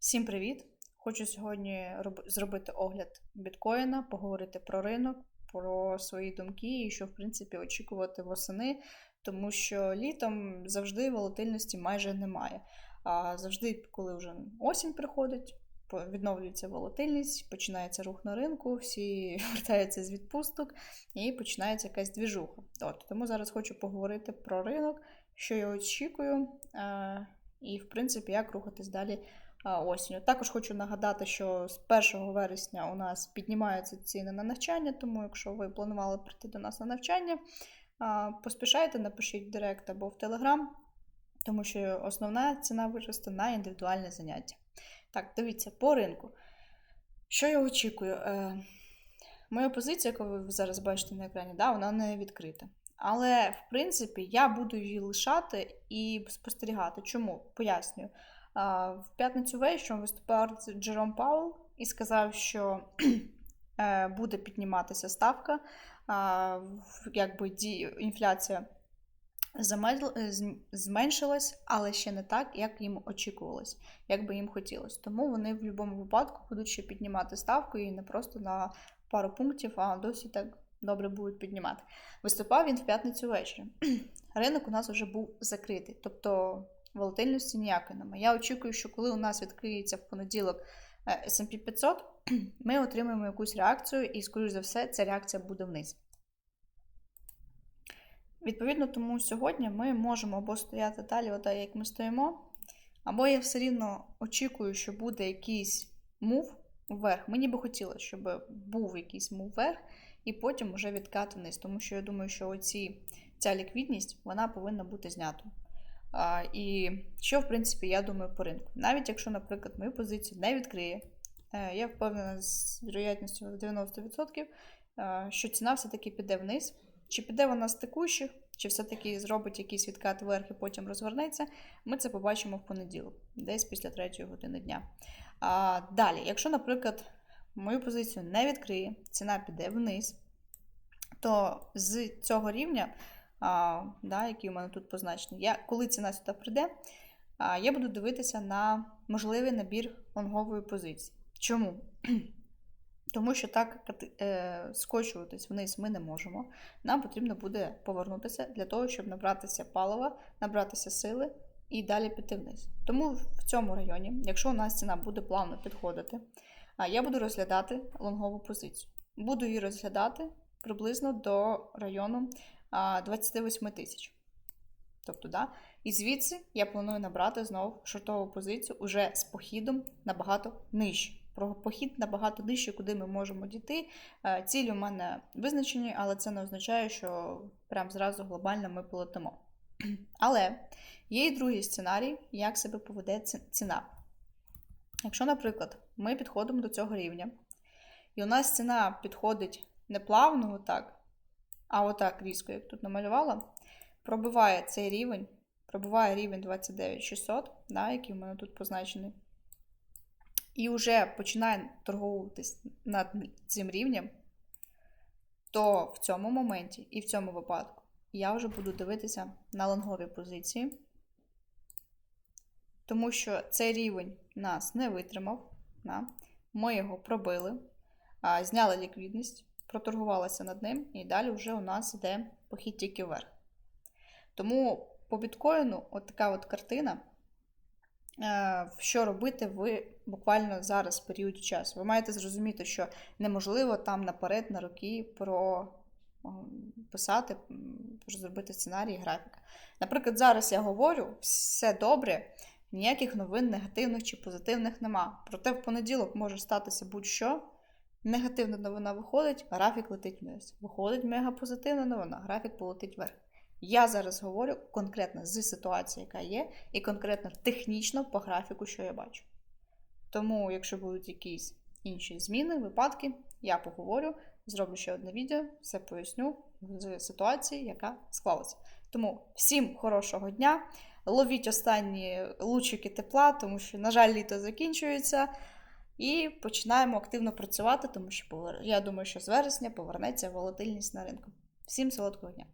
Всім привіт! Хочу сьогодні роб- зробити огляд біткоїна, поговорити про ринок, про свої думки і що, в принципі, очікувати восени, тому що літом завжди волатильності майже немає. А завжди, коли вже осінь приходить, відновлюється волатильність, починається рух на ринку, всі вертаються з відпусток і починається якась двіжуха. От, тому зараз хочу поговорити про ринок, що я очікую, е, і, в принципі, як рухатись далі осінню. Також хочу нагадати, що з 1 вересня у нас піднімаються ціни на навчання, тому якщо ви планували прийти до нас на навчання, поспішайте, напишіть в Директ або в Телеграм, тому що основна ціна виросте на індивідуальне заняття. Так, дивіться, по ринку. Що я очікую? Е, моя позиція, яку ви зараз бачите на екрані, да, вона не відкрита. Але, в принципі, я буду її лишати і спостерігати. Чому? Пояснюю. В п'ятницю вечором виступав Джером Паул і сказав, що е, буде підніматися ставка, якби ді- інфляція е, зм- зменшилась, але ще не так, як їм очікувалось, як би їм хотілося. Тому вони в будь-якому випадку будуть ще піднімати ставку і не просто на пару пунктів, а досі так добре будуть піднімати. Виступав він в п'ятницю ввечері. Ринок у нас вже був закритий, тобто волатильності ніякої немає. Я очікую, що коли у нас відкриється в понеділок е, S&P 500, ми отримаємо якусь реакцію, і, скоріш за все, ця реакція буде вниз. Відповідно, тому сьогодні ми можемо або стояти далі, отак, як ми стоїмо, або я все рівно очікую, що буде якийсь мув вверх. Мені би хотілося, щоб був якийсь мув вверх, і потім вже відкат вниз. Тому що я думаю, що оці, ця ліквідність вона повинна бути знята. І що, в принципі, я думаю по ринку. Навіть якщо, наприклад, мою позицію не відкриє, е, я впевнена з вірогідністю в 90%, е, що ціна все-таки піде вниз. Чи піде вона з текущих, чи все-таки зробить якийсь відкат вверх і потім розвернеться, ми це побачимо в понеділок, десь після 3 години дня. А, далі, якщо, наприклад, мою позицію не відкриє, ціна піде вниз, то з цього рівня, а, да, який у мене тут позначений, я, коли ціна сюди прийде, а, я буду дивитися на можливий набір лонгової позиції. Чому? Тому що так е, скочуватись вниз ми не можемо. Нам потрібно буде повернутися для того, щоб набратися палива, набратися сили і далі піти вниз. Тому в цьому районі, якщо у нас ціна буде плавно підходити, я буду розглядати лонгову позицію. Буду її розглядати приблизно до району 28 тисяч. Тобто, да, і звідси я планую набрати знову шортову позицію уже з похідом набагато нижче. Про похід набагато нижче, куди ми можемо дійти. Е, Цілі у мене визначені, але це не означає, що прям зразу глобально ми полетимо. Але є і другий сценарій, як себе поведе ціна. Якщо, наприклад, ми підходимо до цього рівня, і у нас ціна підходить не плавно, отак, а отак різко, як тут намалювала, пробиває цей рівень, пробиває рівень 29600, да, який у мене тут позначений, і вже починає торговуватись над цим рівнем, то в цьому моменті і в цьому випадку я вже буду дивитися на лонгові позиції, тому що цей рівень нас не витримав. Да? Ми його пробили, зняли ліквідність, проторгувалися над ним, і далі вже у нас йде похід тільки вверх. Тому по біткоїну от така от картина. Е, Що робити ви буквально зараз в періоді часу? Ви маєте зрозуміти, що неможливо там наперед на роки про писати, зробити сценарій, графік. Наприклад, зараз я говорю, все добре, ніяких новин негативних чи позитивних нема. Проте в понеділок може статися будь-що. Негативна новина виходить, графік летить вниз. Виходить мегапозитивна новина, графік полетить вверх. Я зараз говорю конкретно з ситуації, яка є, і конкретно технічно по графіку, що я бачу. Тому, якщо будуть якісь інші зміни, випадки, я поговорю, зроблю ще одне відео, все поясню з ситуації, яка склалася. Тому всім хорошого дня! Ловіть останні лучики тепла, тому що, на жаль, літо закінчується. І починаємо активно працювати, тому що я думаю, що з вересня повернеться волатильність на ринку. Всім солодкого дня!